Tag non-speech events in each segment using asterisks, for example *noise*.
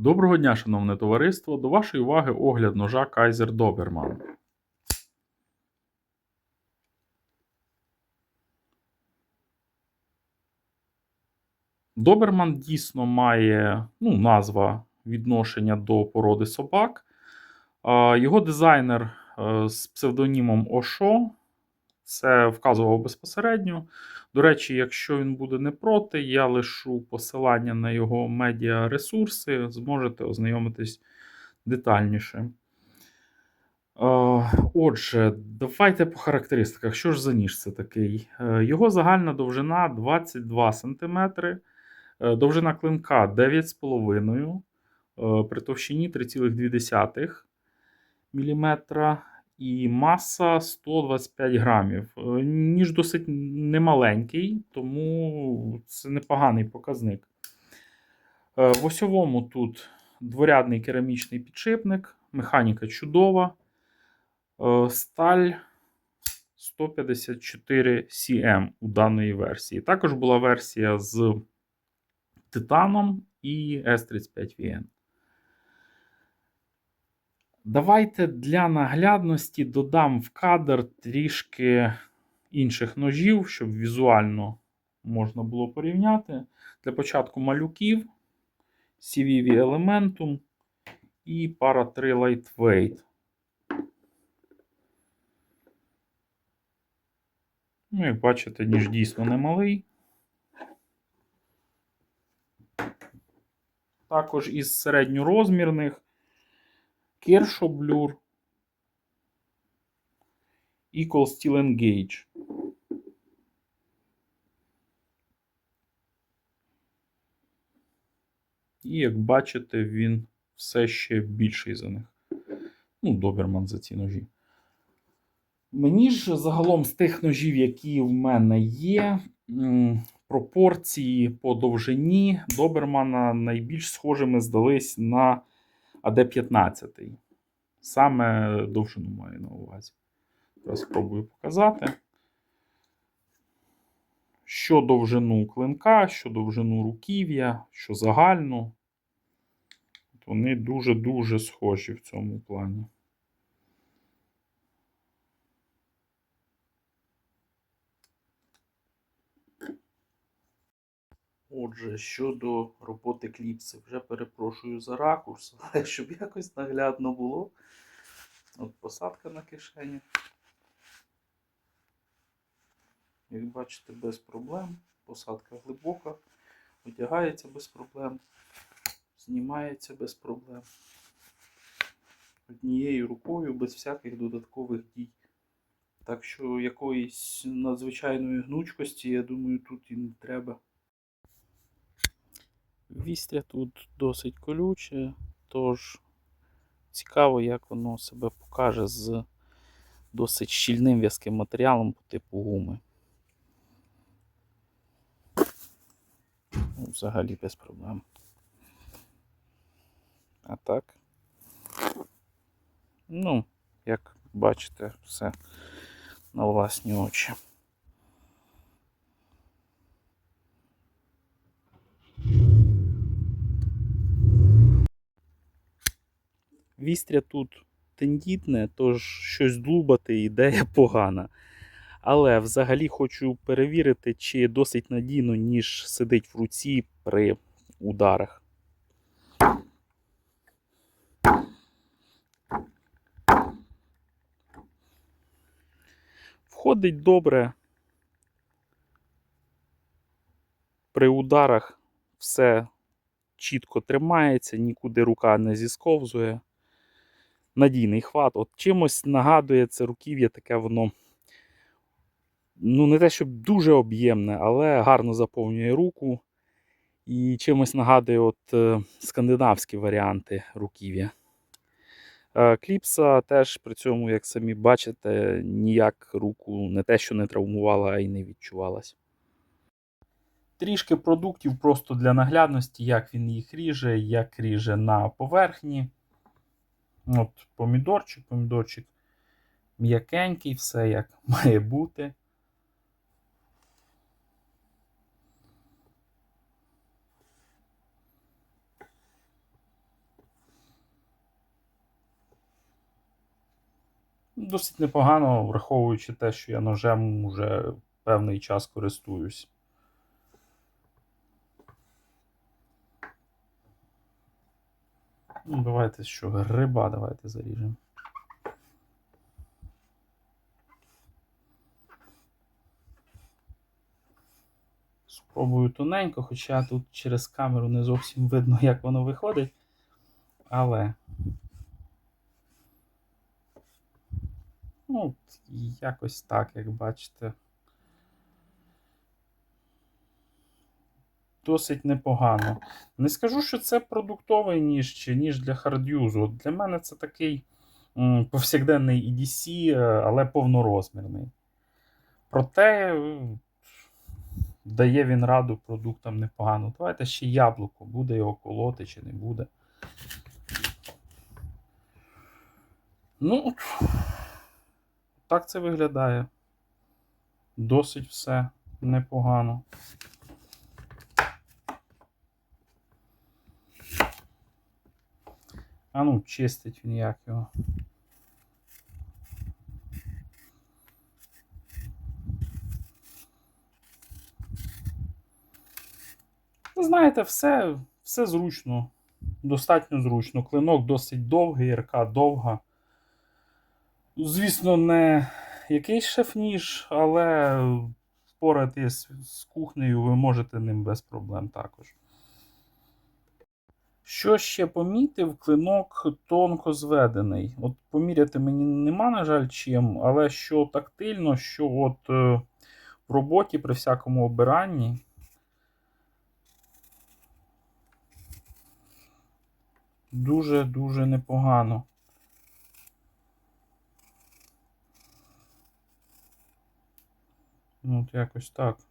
Доброго дня, шановне товариство! До вашої уваги огляд ножа Kaiser Doberman. Доберман дійсно має ну, назва відношення до породи собак. Його дизайнер е, з псевдонімом Ошо це вказував безпосередньо. До речі, якщо він буде не проти, я лишу посилання на його медіаресурси, зможете ознайомитись детальніше. Е, Отже, давайте по характеристиках. Що ж за ніж це такий? Е, Його загальна довжина 22 см, е, довжина клинка 9,5 е, при товщині 3,2 мм і маса 125 грамів. Е, Ніж досить немаленький, тому це непоганий показник. Е, В осьовому тут дворядний керамічний підшипник, механіка чудова, е, сталь 154 CM у даної версії. Також була версія з титаном і S35VN. Давайте для наглядності додам в кадр трішки інших ножів, щоб візуально можна було порівняти. Для початку малюків, CVV Elementum і Para 3 Lightweight. Ну, як бачите, ніж дійсно немалий. Також із середньорозмірних Kershaw Blur Equal Steel Engage. І як бачите, він все ще більший за них. Ну, Доберман за ці ножі. Мені ж загалом з тих ножів, які в мене є, пропорції по довжині Добермана найбільш схожими здались на АД-15. Саме довжину маю на увазі. Зараз спробую показати. Що довжину клинка, що довжину руків'я, що загальну. Вони дуже-дуже схожі в цьому плані. Отже, щодо роботи кліпси, вже перепрошую за ракурс, *laughs* але щоб якось наглядно було. От посадка на кишені. Як бачите, без проблем. Посадка глибока, одягається без проблем, знімається без проблем. Однією рукою без всяких додаткових дій. Так що якоїсь надзвичайної гнучкості, я думаю, тут і не треба. Вістря тут досить колюче, тож цікаво, як воно себе покаже з досить щільним в'язким матеріалом по типу гуми. Ну, Взагалі без проблем. А так. Ну, як бачите, все на власні очі. Вістря тут тендітне, тож щось длубати ідея *laughs* погана. Але взагалі хочу перевірити, чи досить надійно ніж сидить в руці при ударах. Входить добре. При ударах все чітко тримається, нікуди рука не зісковзує. Надійний хват. От чимось нагадує це руків'я, таке воно. Ну, не те, щоб дуже об'ємне, але гарно заповнює руку. І чимось нагадує от, е, скандинавські варіанти руків'я. Е, кліпса теж при цьому, як самі бачите, ніяк руку не те, що не травмувала, а й не відчувалась. Трішки продуктів просто для наглядності, як він їх ріже, як ріже на поверхні. Ну, от Помідорчик, помідорчик м'якенький, все як *laughs* має бути. Досить непогано, враховуючи те, що я ножем вже певний час користуюсь. Ну, давайте що, гриба давайте заріжемо. Спробую тоненько, хоча тут через камеру не зовсім видно, як воно виходить. Але. Ну, якось так, як бачите. Досить непогано. Не скажу, що це продуктовий ніж чи ніж для хардюзу. От Для мене це такий м, повсякденний EDC, е, але повнорозмірний. Проте дає він раду продуктам непогано. Давайте ще яблуко, буде його колоти чи не буде. Ну, так це виглядає. Досить все непогано. А ну, чистить він як його. Ви знаєте, все, все зручно. Достатньо зручно. Клинок досить довгий, РК довга. Звісно, не якийсь шеф-ніж, але впоратись з кухнею ви можете ним без проблем також. Що ще помітив, клинок тонко зведений. От поміряти мені нема, на жаль, чим, але що тактильно, що от е, в роботі при всякому обиранні. Дуже-дуже непогано. Ну, от якось так.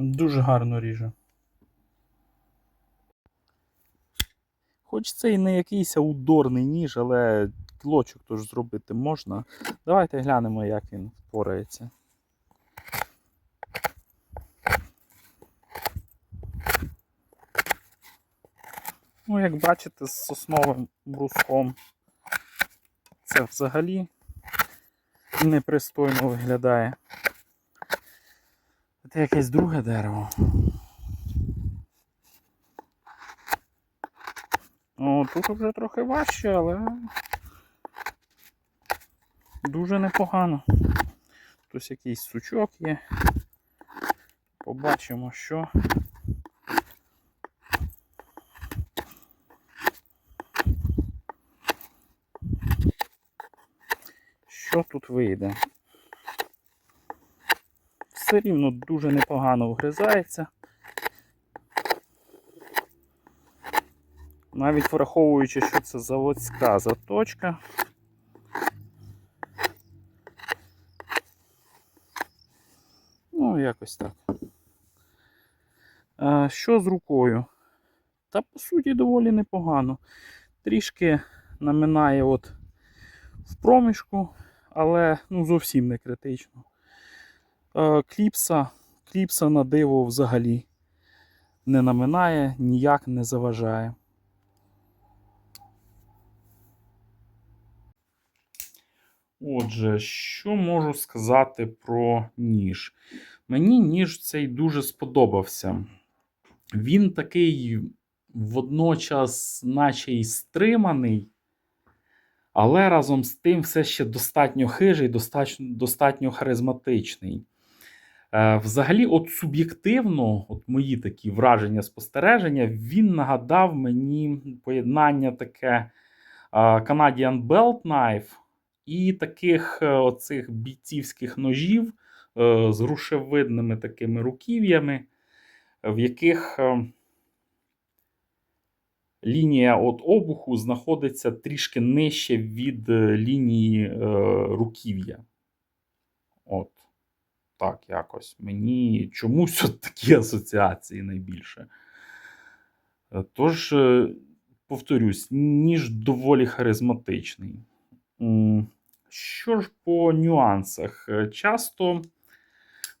Дуже гарно ріже. Хоч це і не якийсь аудорний ніж, але кілочок тож зробити можна. Давайте глянемо, як він впорається. Ну, як бачите, з сосновим бруском це взагалі непристойно виглядає. Це якесь друге дерево. О, тут вже трохи важче, але дуже непогано. Тут якийсь сучок є. Побачимо, що. Що тут вийде? Все рівно дуже непогано вгризається. Навіть враховуючи, що це заводська заточка. Ну, якось так. А, що з рукою? Та по суті доволі непогано. Трішки наминає от в проміжку, але ну, зовсім не критично. Е, Кліпса, кліпса на диво взагалі не наминає, ніяк не заважає. Отже, що можу сказати про ніж? Мені ніж цей дуже сподобався. Він такий водночас, наче й стриманий, але разом з тим все ще достатньо хижий, достатньо, достатньо харизматичний. Е, Взагалі, от суб'єктивно, от мої такі враження, спостереження, він нагадав мені поєднання таке е, Canadian Belt Knife і таких е, оцих бійцівських ножів з грушевидними такими руків'ями, в яких лінія от обуху знаходиться трішки нижче від лінії руків'я. От. Так, якось. Мені чомусь *laughs* от такі асоціації найбільше. Е, Тож, е, повторюсь, ніж доволі харизматичний. Що ж по нюансах? Е, Часто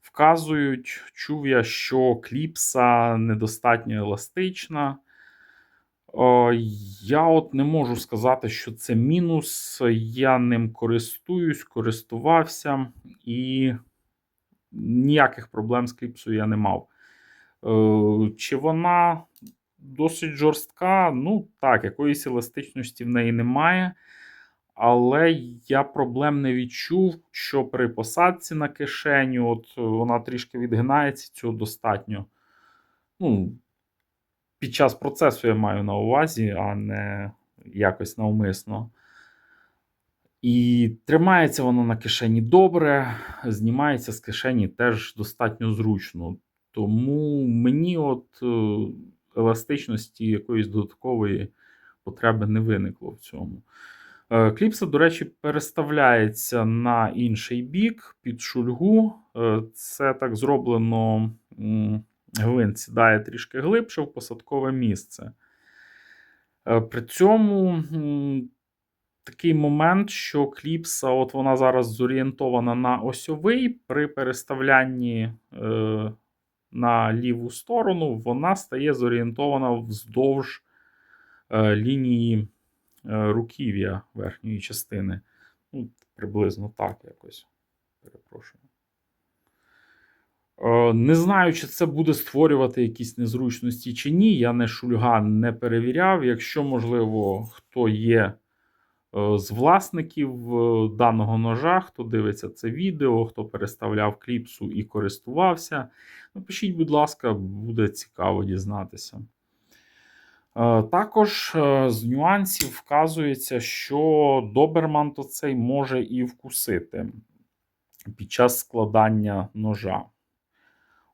Вказують, чув я, що кліпса недостатньо еластична. Я от не можу сказати, що це мінус. Я ним користуюсь, користувався, і ніяких проблем з кліпсою я не мав. Е, Чи вона досить жорстка? Ну, так, якоїсь еластичності в неї немає. Але я проблем не відчув, що при посадці на кишеню, от е, вона трішки відгинається, цього достатньо. Ну, під час процесу я маю на увазі, а не якось навмисно. І тримається воно на кишені добре, знімається з кишені теж достатньо зручно. Тому мені от е, еластичності якоїсь додаткової потреби не виникло в цьому. Е, Кліпса, до речі, переставляється на інший бік під шульгу. Е, Це так зроблено. Гвинт сідає трішки глибше в посадкове місце. При цьому такий момент, що кліпса, от вона зараз зорієнтована на осьовий, при переставлянні е, на ліву сторону, вона стає зорієнтована вздовж е, лінії е, руків'я верхньої частини. Ну, приблизно так якось. Перепрошую. Е, Не знаю, чи це буде створювати якісь незручності чи ні. Я не шульган не перевіряв. Якщо, можливо, хто є з власників е, даного ножа, хто дивиться це відео, хто переставляв кліпсу і користувався, напишіть, будь ласка, буде цікаво дізнатися. Е, Також е, з нюансів вказується, що доберман то цей може і вкусити під час складання ножа.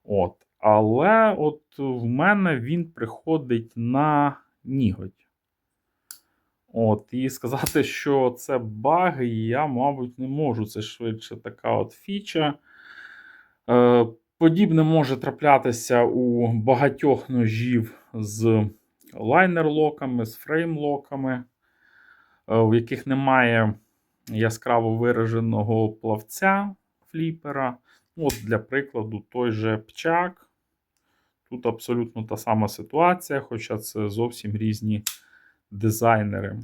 От. Але от в мене він приходить на ніготь. От, і сказати, що це баг, я, мабуть, не можу. Це швидше така от фіча. Е, подібне може траплятися у багатьох ножів з лайнер-локами, з фрейм-локами, е, в яких немає яскраво вираженого плавця фліпера. Ну, От, Для прикладу, той же пчак. Тут абсолютно та сама ситуація, хоча це зовсім різні дизайнери.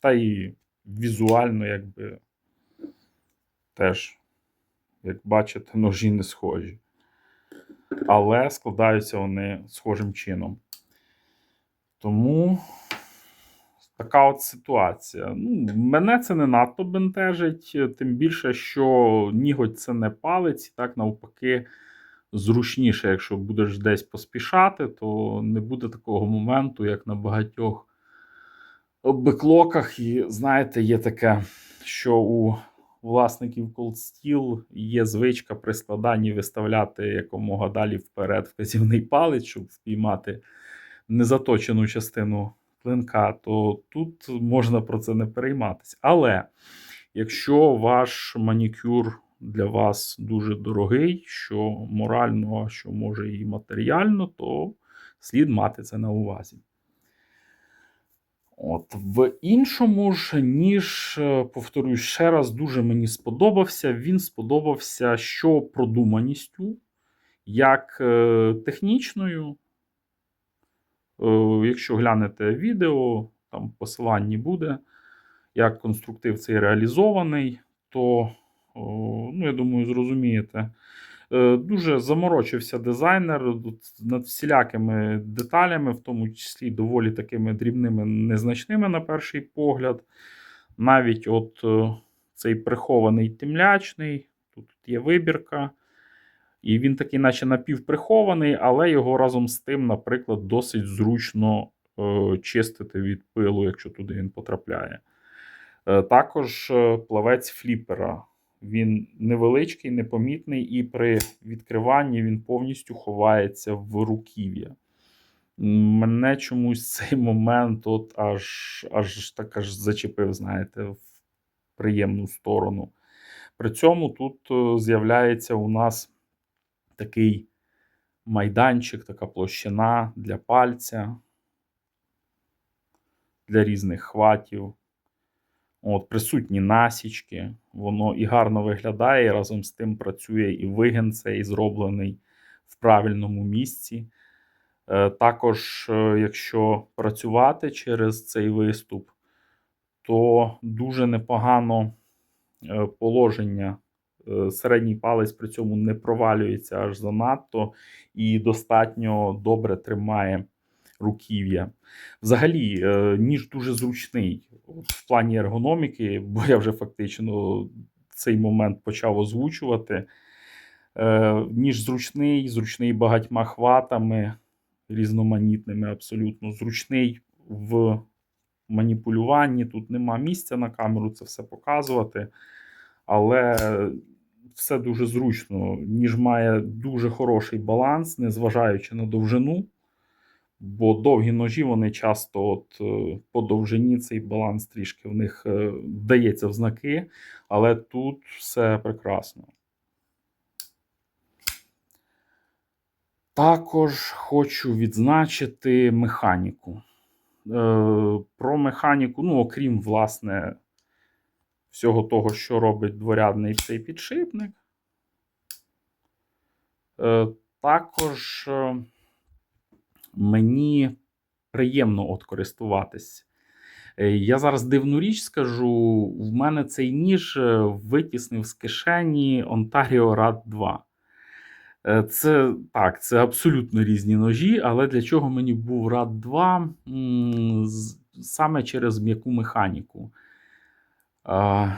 Та і візуально, якби теж, як бачите, ножі не схожі. Але складаються вони схожим чином. Тому така от ситуація. Ну, Мене це не надто бентежить, тим більше, що ніготь це не палець, і так навпаки, зручніше, якщо будеш десь поспішати, то не буде такого моменту, як на багатьох беклоках. І знаєте, є таке, що у власників Steel є звичка при складанні виставляти якомога далі вперед вказівний палець, щоб впіймати незаточену частину клинка, то тут можна про це не перейматися. Але якщо ваш манікюр для вас дуже дорогий, що морально, що може і матеріально, то слід мати це на увазі. От, В іншому ж, ніж, е, повторюю ще раз, дуже мені сподобався. Він сподобався що продуманістю, як е, технічною. Е, Якщо глянете відео, там в посиланні буде, як конструктив цей реалізований, то, ну, я думаю, зрозумієте. Е, Дуже заморочився дизайнер над всілякими деталями, в тому числі доволі такими дрібними, незначними на перший погляд. Навіть от е, цей прихований темлячний, тут є вибірка. І він такий, наче напівприхований, але його разом з тим, наприклад, досить зручно е, чистити від пилу, якщо туди він потрапляє. Також плавець фліпера. Він невеличкий, непомітний, і при відкриванні він повністю ховається в руків'я. Мене чомусь *laughs* цей момент от аж аж так аж зачепив, знаєте, в приємну сторону. При цьому тут е, з'являється у нас такий майданчик, така площина для пальця, для різних хватів. От, Присутні насічки, воно і гарно виглядає, і разом з тим працює і вигін цей зроблений в правильному місці. Е, Також, е, якщо працювати через цей виступ, то дуже непогано е, положення. Середній палець при цьому не провалюється аж занадто і достатньо добре тримає руків'я. Взагалі, е, ніж дуже зручний в плані ергономіки, бо я вже фактично цей момент почав озвучувати. Е, Ніж зручний, зручний багатьма хватами, різноманітними, абсолютно зручний в маніпулюванні. Тут нема місця на камеру це все показувати. Але все дуже зручно. Ніж має дуже хороший баланс, незважаючи на довжину. Бо довгі ножі вони часто от е, по довжині цей баланс трішки в них е, вдається в знаки, але тут все прекрасно. Також хочу відзначити механіку. Е, Про механіку, ну, окрім, власне, всього того, що робить дворядний цей підшипник. Також мені приємно от користуватись. Е, Я зараз дивну річ скажу: в мене цей ніж е, витіснив з кишені Ontario RAD 2. Е, Це так, це абсолютно різні ножі, але для чого мені був RAD 2? Саме через м'яку механіку.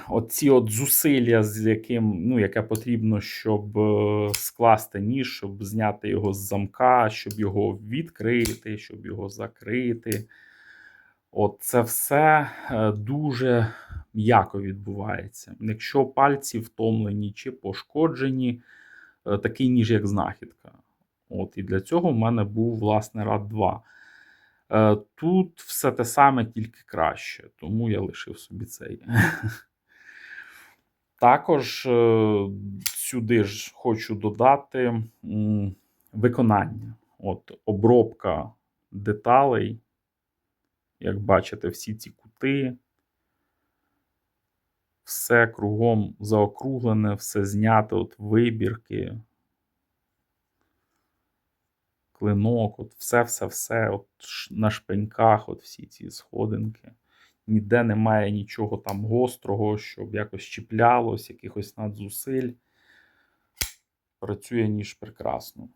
Оці от зусилля, з яким, ну, яке потрібно, щоб е, скласти ніж, щоб зняти його з замка, щоб його відкрити, щоб його закрити. От це все е, дуже м'яко відбувається. Якщо пальці втомлені чи пошкоджені, е, такий ніж, як знахідка. От, і для цього в мене був власне RAD 2. Е, Тут все те саме, тільки краще, тому я лишив собі цей. *laughs* Також е, сюди ж хочу додати виконання. От, обробка деталей. Як бачите, всі ці кути. Все кругом заокруглене, все знято, от вибірки, клинок, от все-все-все, от на шпеньках, от всі ці сходинки. Ніде немає нічого там гострого, щоб якось чіплялось, якихось надзусиль. Працює ніж прекрасно.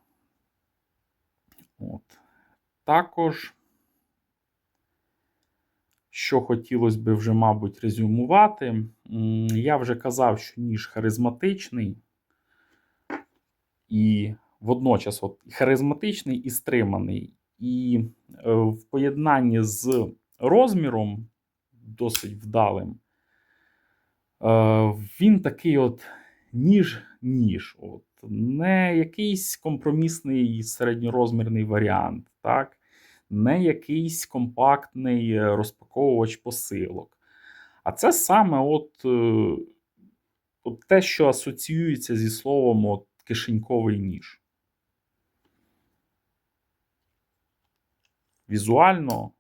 От. Також, що хотілося би вже, мабуть, резюмувати, я вже казав, що ніж харизматичний і водночас от, харизматичний і стриманий. І е, в поєднанні з розміром, досить вдалим, е, він такий от ніж-ніж. От. Не якийсь компромісний середньорозмірний варіант, так? не якийсь компактний розпаковувач посилок. А це саме от, е, от те, що асоціюється зі словом от, кишеньковий ніж. Візуально,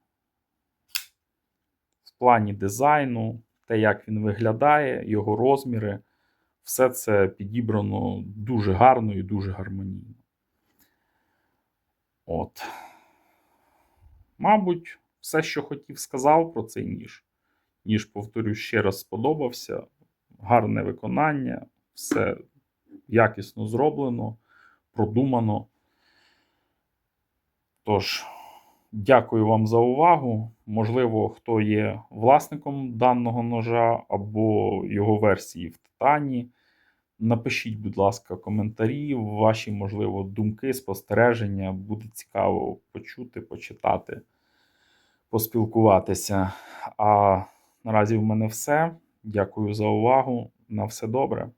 в плані дизайну, те, як він виглядає, його розміри, все це підібрано дуже гарно і дуже гармонійно. От. Мабуть, все, що хотів, сказав про цей ніж. Ніж, повторю, ще раз сподобався. Гарне виконання, все якісно зроблено, продумано. Тож, дякую вам за увагу. Можливо, хто є власником даного ножа або його версії в титані. Напишіть, будь ласка, коментарі, ваші, можливо, думки, спостереження. Буде цікаво почути, почитати, поспілкуватися. А наразі в мене все. Дякую за увагу. На все добре.